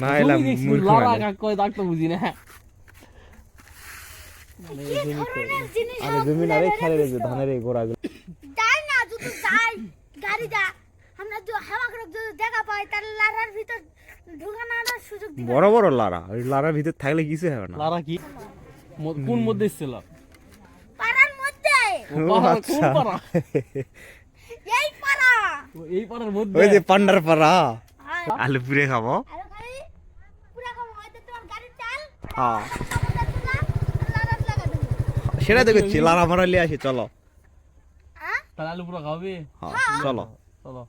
না এলাম মূর্খ কয় বুঝি না আরে জমি না রে খেলে ধানের এই গোড়াগুলো যাই না যদি যাই গাড়ি যা আমরা যদি হাওয়া করে যদি দেখা পাই তাহলে লারার ভিতর ঢুকানোর সুযোগ দিবে বড় বড় লারা ওই লারার ভিতর থাকলে কিছু হবে না লারা কি কোন মধ্যে এসেছিল পাড়ার মধ্যে কোন আচ্ছা পাড়া? এই পাড়া পাড়ার মধ্যে ওই যে পান্ডার পাড়া আলু পুরে খাব আর খালি পুরা খাব হয়তো তোমার গাড়ির চাল হ্যাঁ আমাদের তুলা লারার লাগা দেবো সেটা তো করছি লারা মারা লিয়ে আসি চলো। হ্যাঁ তাহলে আলু পুরা খাবে হ্যাঁ চলো। চলো।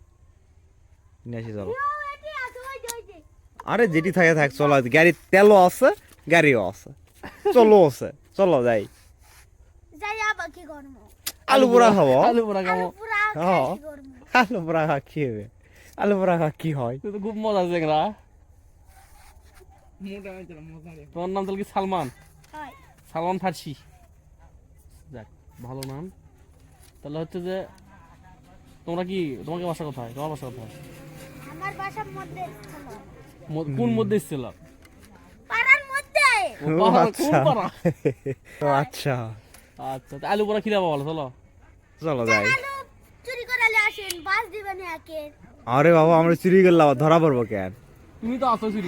নিয়ে আসি চলো। আছে আরে যেটি থাকে থাক চলো। গাড়ির তেলও আছে গাড়িও আছে। চলো আছে চলো যাই। আলু পোড়া খাব। আলু পুরা খাব। আলু হ্যাঁ। পোড়া খা কি হবে? আলু পোড়া খা কি হয়? খুব মজা চেংরা তোমার নাম তাহলে কি সালমান? সালমান ফার্সি। যাক ভালো নাম। তাহলে হচ্ছে যে তোমরা কি তোমাকে বাসা কোথায়? তোমার বাসা কোথায়? আমার বাসার মধ্যে কোন মধ্যে পাড়ার কোন আচ্ছা। পাড়া? আচ্ছা। আচ্ছা আলু পোড়া খিলাবা বলো চলো। চলো যাই। চুরি করে আসেন বাস দিবেন একে। আরে বাবা আমরা চুরি করলাম ধরা পড়ব কেন? তুমি তো আসো চুরি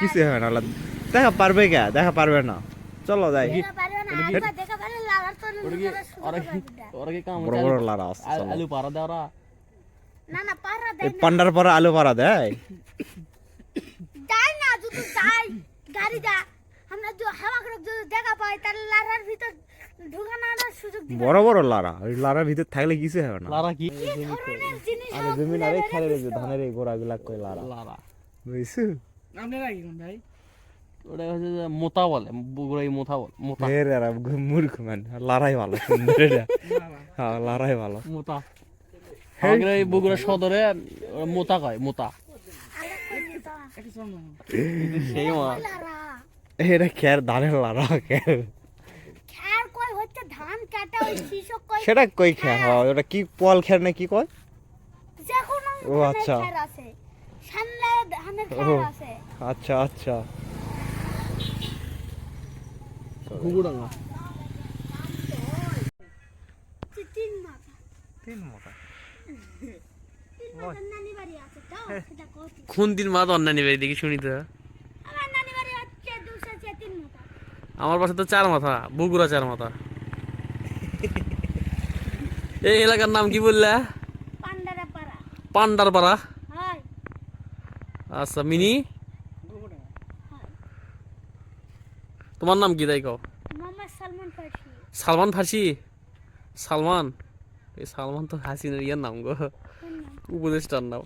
কিছু হবে না দেখা পারবে কে? দেখা পারবে চলো যাই। পান্ডার পরে আলু পাড়া দেয়? গাড়ি যা। আমরা হাওয়া দেখা পাই তাহলে লারার ভিতর বড় বড় লারা ওই লারার ভিতর থাকলে কিছু হবে না। লারা কি? আরে সব জমি না রে খেলে? রেখেছে ধানের এই গোড়াগুলা কই লারা? লারা। বুঝছ? ওটা হচ্ছে যে মোতা বলে বগুড়াই মোথা বলে মোতা। এরা মূর্খ মান লারাই ভালো সুন্দর এটা। হ্যাঁ লারাই ভালো। মোতা। এই বগুড়া সদরে মোতা কয় মোতা। সেই মা লারা। এটা খের ধানের লারা খের খ্যার কই হচ্ছে ধান কাটা ওই শিশক কই সেটা কই খের হয় ওটা কি পল খের না কি কয়? ও, আচ্ছা। খ্যার আছে। সামনে ধানের ও। আচ্ছা আচ্ছা। ঘুঘুডাঙ্গা। তিন মাথা। তিন মোটা তিন মাথার নানি বাড়ি আছে তো সেটা কত? কোন দিন মা তো অন্যান্য বাড়ি দেখি শুনি তো। আমার নানি বাড়ি হচ্ছে দুশো চেয়ে তিন মাথা। আমার পাশে তো চার মাথা বগুড়া চার মাথা। এই এলাকার নাম কি বললা? পান্ডারা পান্ডার পাড়া আচ্ছা মিনি? তোমার নাম কি তাই কও? সালমান ফার্সি। সালমান সালমান? এই সালমান তো হাসিনের ইয়ার নাম গো। উপদেষ্টার নাম।